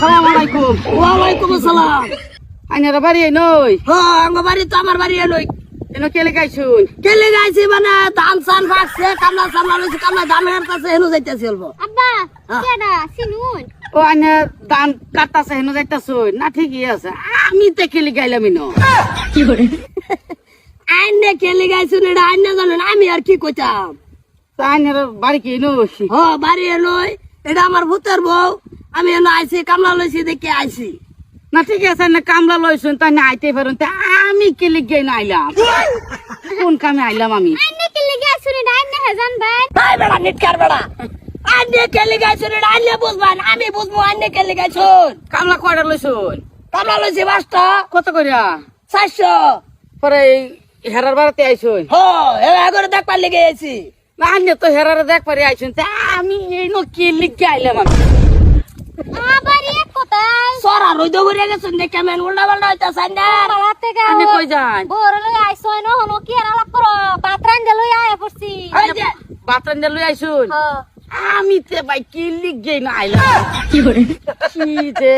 সালাম আলাইকুম ওয়ালাইকুম আসসালাম। আইনারা বাড়ি নই। হ্যাঁ আমার বাড়ি তো আমার বাড়ি এলোই এনো কেলে গাইছুন? কেলে গাইছি মানে ধান সান ভাগছে কামলা সামলা লইছি কামলা ধান হেরতাছে হেনু যাইতেছি অল্প। আব্বা হ্যাঁ। কেডা সিনুন ও আইনা দান কাটতাছে হেনো যাইতাছুন। না ঠিকই আছে। আমি তো কেলে গাইলাম ইনো আইনে কেলে গাইছুন এটা আইনে জানেন আমি আর কি কইতাম? আইনারা বাড়ি কি নই? হ বাড়ি এলোই এটা আমার ভূতের বউ। আমি এনে আইছি কামলা লইছি দেখে আইছি। না ঠিক আছে না কামলা লইছুন তাই না আইতে পারুন। তা আমি কেলে গাই না আইলাম? কোন কামে আইলাম আমি? আইনে কি লাগি আসুনি আইনে হেজান ভাই। ভাই বেড়া নিটকার বেড়া। আইনে কেলে গাইছুন এটা আইনে বুঝবান আমি বুঝব আইনে কে কেলে গাইছুন কামলা কয়টা লইছুন? কামলা লইছি পাঁচটা। কত করিয়া চারশো। পরে হেরার বাড়াতে আইছুন? হ এবার করে দেখবার লেগে আইছি। না আইনে তো হেরারে দেখ পারি আইছুন। তা আমি এই নো কেলে আইলাম আমি? আবার এক কথাই সরা রইদ করে গেছেন দেখে মেন উল্টা পাল্টা হইতাছে না বাড়াতে গা আইনে কই যান? বড় লই আইছই ন হনো কি আর আলাপ করো? পাত্রান গেল আয়া পড়ছি। বাতরান দিয়ে লই আইছুন আমি তে ভাই কেলে গাই না আইলাম। কি করে কি যে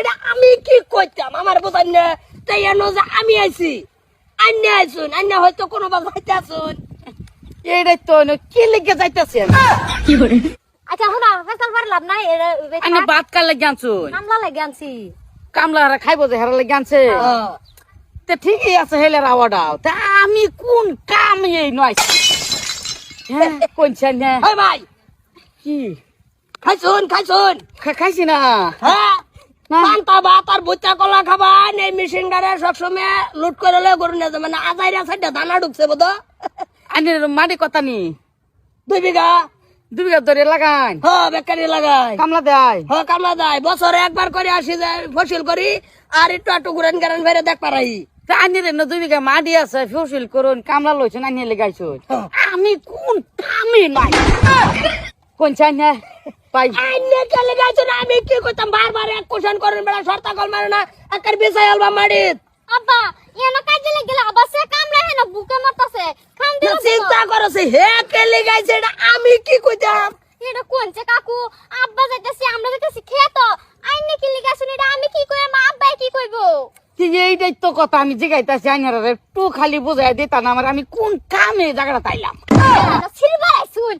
এটা আমি কি কইতাম? আমার বোঝান না। তাই এনো যে আমি আইছি। আইনে আইছুন আইনে হয়তো কোনো বাবা আসুন এইটাই তো ন কেলে গে যাইতাছেন? আচ্ছা হুনা ফেসাল পারলাম না আইনে বাত কালে জ্ঞানছুন কামলা লাগি আনছি। কামলা হারা খাইবো যে হারালে জ্ঞানছে তে ঠিকই আছে হেলের আওয়াটাও তা আমি কোন কাম এই নয় হ্যাঁ কোনছেন হ্যাঁ ওই ভাই। কি? খাইছুন খাইছুন খাইছি না। হ্যাঁ। পান্তা ভাত আর বুচ্চা কলা খাবা এই মেশিন গাড়ে সবসময় লুট করে লয়ে গরু নিয়ে যাবে না আজাইরা সাইডে দানা ঢুকছে বোধ। আইনে মাটি কথা নি? দুই বিঘা। দুই ধরে লাগান হ বেকারি লাগাই। কামলা দেয়। হ কামলা দেয়। বছরে একবার করে আসি যায় ফসিল করি আর একটু একটু ঘুরেন গেরেন ফেরে দেখ পারাই তা আইনে দুই বিঘা মাটি আছে ফসিল করুন কামলা লইছেন আইনে লেগাইছুন হ্যাঁ। আমি কোন কামে নাই। কোনছেন হ্যাঁ পাই। আইনে কেলে গেছো না আমি কি করতাম বারবার এক কোশ্চেন করেন বেড়া শর্তা কল মারে না একার বিষয় আলবা মারিত আব্বা এনো কাজে হেন বুকে মরতাছে। চিন্তা করছে হে এটা আমি কি কইতাম? এটা কোনছে কাকু? আব্বা যাইতাছি আমরা যাইতাছি খেত আইনে কি এটা আমি কি কইম আব্বা কি কইবো? ঠিক এইটাই তো কথা আমি জিগাইতাছি আইনার একটু খালি বুঝাই দিতাম আমার আমি কোন কামে জায়গাটা তাইলাম। আইছুন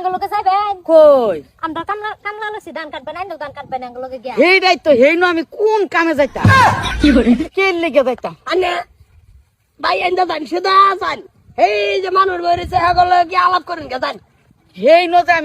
আনি গাঙ্গলকে যাইবেন কই? আমরা কামলা কামলা লসি ধান কাটবেন আইনো ধান কাটবেন আঙ্গলকে গিয়া। হেইটাই তো হেইনো আমি কোন কামে যাইতাম? কি করে কে লেগে যাইতাম? আনে ভাই এন্দা জান সেদা জান এই যে মানুষ বেরিয়েছে হ্যাঁ কি আলাপ করেন জান হেইনো যে আমি